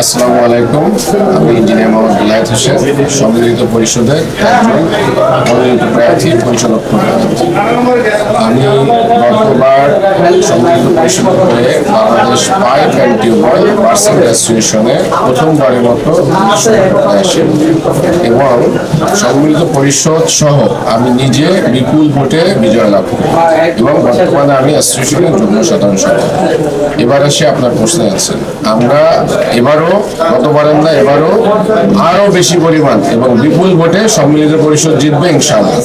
আসসালামু আলাইকুম। আমি ইঞ্জিনিয়ার মোহাম্মদ বিলায়ত হোসেন, সম্মিলিত পরিষদের মনোনীত প্রার্থী, পরিচালক আমি গতবার সম্মিলিত পরিষদ হয়ে Bangladesh pipe and tubewell percent অ্যাসোসিয়েশনে প্রথমবারের মতো আসি এবং সম্মিলিত পরিষদ সহ আমি নিজে বিপুল ভোটে বিজয় লাভ করি। এবং বর্তমানে আমি অ্যাসোসিয়েশনের যুগ্ম সাধারণ সভাপতি এবার আসে আপনার প্রশ্নে আছেন। আমরা এবারও গতবারের না, এবারও আরও বেশি পরিমাণ এবং বিপুল ভোটে সম্মিলিত পরিষদ জিতবে ইনশাআল্লাহ।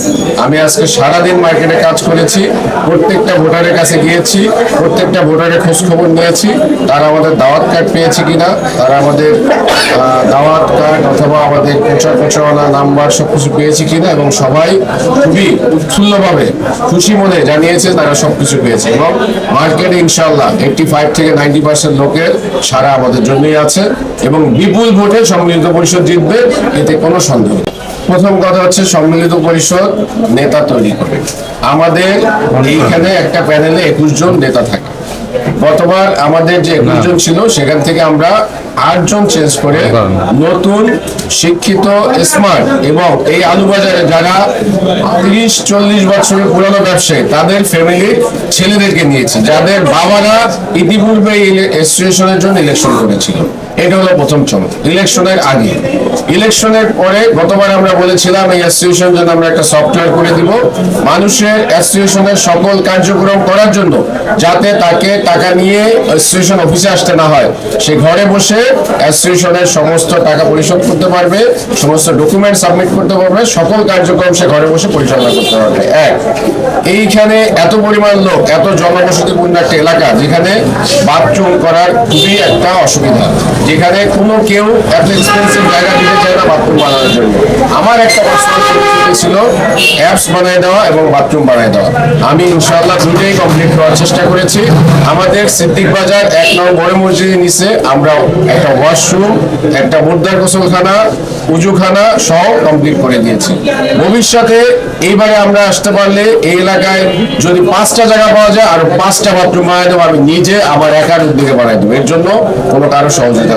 আমি আজকে সারাদিন মার্কেটে কাজ করেছি, প্রত্যেকটা ভোটারের কাছে গিয়েছি, প্রত্যেকটা ভোটারের খোঁজ খবর নিয়েছি, তারা আমাদের দাওয়াত কার্ড পেয়েছে কিনা, তারা আমাদের দাওয়াত কার্ড অথবা আমাদের প্রচার প্রচারণা নাম্বার সবকিছু পেয়েছে কিনা এবং সবাই খুবই উৎফুল্লভাবে খুশি মনে জানিয়েছে তারা সবকিছু পেয়েছে এবং মার্কেটে ইনশাল্লাহ এইটটি ফাইভ থেকে নাইনটি পার্সেন্ট লোকের সারা আমাদের জন্যই আছে এবং বিপুল ভোটে সম্মিলিত পরিষদ জিতবে, এতে কোনো সন্দেহ নেই। প্রথম কথা হচ্ছে সম্মিলিত পরিষদ নেতা তৈরি করে আমাদের এইখানে একটা প্যানেলে একুশ জন নেতা থাকে। গতবার আমাদের যে একুশ জন ছিল সেখান থেকে আমরা আটজন চেঞ্জ করে নতুন শিক্ষিত স্মার্ট এবং এই আলু বাজারে যারা তিরিশ চল্লিশ বছরের পুরানো ব্যবসায়ী তাদের ফ্যামিলির ছেলেদেরকে নিয়েছে যাদের বাবারা ইতিপূর্বে এই অ্যাসোসিয়েশনের জন্য ইলেকশন করেছিল। এটা হলো প্রথম চমক। ইলেকশনের আগে। ইলেকশনের পরে গতবার আমরা বলেছিলাম এই অ্যাসোসিয়েশন জন্য আমরা একটা সফটওয়্যার করে দিব। মানুষের অ্যাসোসিয়েশনের সকল কার্যক্রম করার জন্য যাতে তাকে টাকা নিয়ে অ্যাসোসিয়েশন অফিসে আসতে না হয়। সে ঘরে বসে অ্যাসোসিয়েশনের সমস্ত টাকা পরিশোধ করতে পারবে, সমস্ত ডকুমেন্ট সাবমিট করতে পারবে, সকল কার্যক্রম সে ঘরে বসে পরিচালনা করতে পারবে। এক, এইখানে এত পরিমাণ লোক, এত জনবসতিপূর্ণ একটা এলাকা যেখানে বাথরুম করার খুবই একটা অসুবিধা। যেখানে কোনো কেউ এত এক্সপেন্সিভ জায়গা দিতে চায় না বাথরুম বানানোর জন্য। আমার একটা পার্সোনাল ছিল অ্যাপস বানিয়ে দেওয়া এবং বাথরুম বানিয়ে দেওয়া। আমি ইনশাআল্লাহ দুটোই কমপ্লিট করার চেষ্টা করেছি। আমাদের সিদ্দিক বাজার এক নম্বর মসজিদের নিচে আমরা একটা ওয়াশরুম একটা মুদ্রার গোসলখানা, উজুখানা সহ কমপ্লিট করে দিয়েছি। ভবিষ্যতে এইবারে আমরা আসতে পারলে এই এলাকায় যদি পাঁচটা জায়গা পাওয়া যায়, আর পাঁচটা বাথরুম বানিয়ে দেবো। আমি নিজে আমার একার উদ্যোগে বানাই দেবো। এর জন্য কোনো কারও সহযোগিতা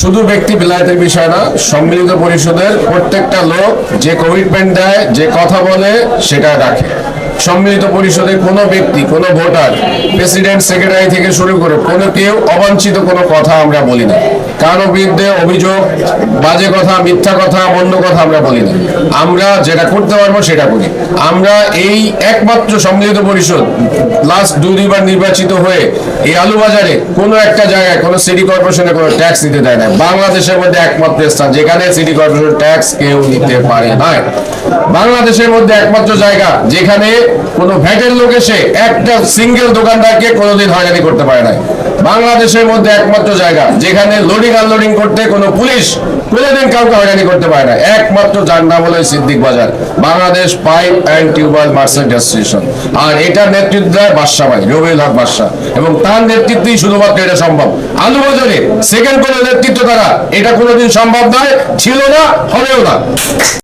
শুধু ব্যক্তি বিলায়তের বিষয় না, সম্মিলিত পরিষদের প্রত্যেকটা লোক যে কমিটমেন্ট দেয়, যে কথা বলে, সেটা রাখে। সম্মিলিত পরিষদে কোনো ব্যক্তি, কোনো ভোটার, প্রেসিডেন্ট, সেক্রেটারি থেকে শুরু করে কোনো কেউ অবাঞ্ছিত কোনো কথা আমরা বলি না কারও বিরুদ্ধে অভিযোগ, বাজে কথা, মিথ্যা কথা, মন্দ কথা আমরা বলি না আমরা যেটা করতে পারব সেটা করি। আমরা এই একমাত্র সম্মিলিত পরিষদ লাস্ট দুই দুইবার নির্বাচিত হয়ে এই আলু বাজারে কোনো একটা জায়গায় কোনো সিটি কর্পোরেশনে কোনো ট্যাক্স দিতে দেয় না বাংলাদেশের মধ্যে একমাত্র স্থান, যেখানে সিটি কর্পোরেশন ট্যাক্স কেউ নিতে পারে না বাংলাদেশের মধ্যে একমাত্র জায়গা, যেখানে কোনো ভ্যাটের লোক এসে একটা সিঙ্গেল দোকানদারকে কোনোদিন হয়রানি করতে পারে না বাংলাদেশের মধ্যে একমাত্র জায়গা, যেখানে লোডিং আনলোডিং করতে কোনো পুলিশ কোনোদিন কাউকে হয়রানি করতে পারে না একমাত্র যার নাম হলো Siddique Bazar, Bangladesh pipe and tubewell merchant association আর এটার নেতৃত্ব দেয় বাদশা ভাই রবিউল হক বাদশা এবং তার নেতৃত্বেই শুধুমাত্র এটা সম্ভব। আলু বাজারে সেকেন্ড কোনো নেতৃত্ব তারা এটা কোনোদিন সম্ভব নয়, ছিল না, হবেও না।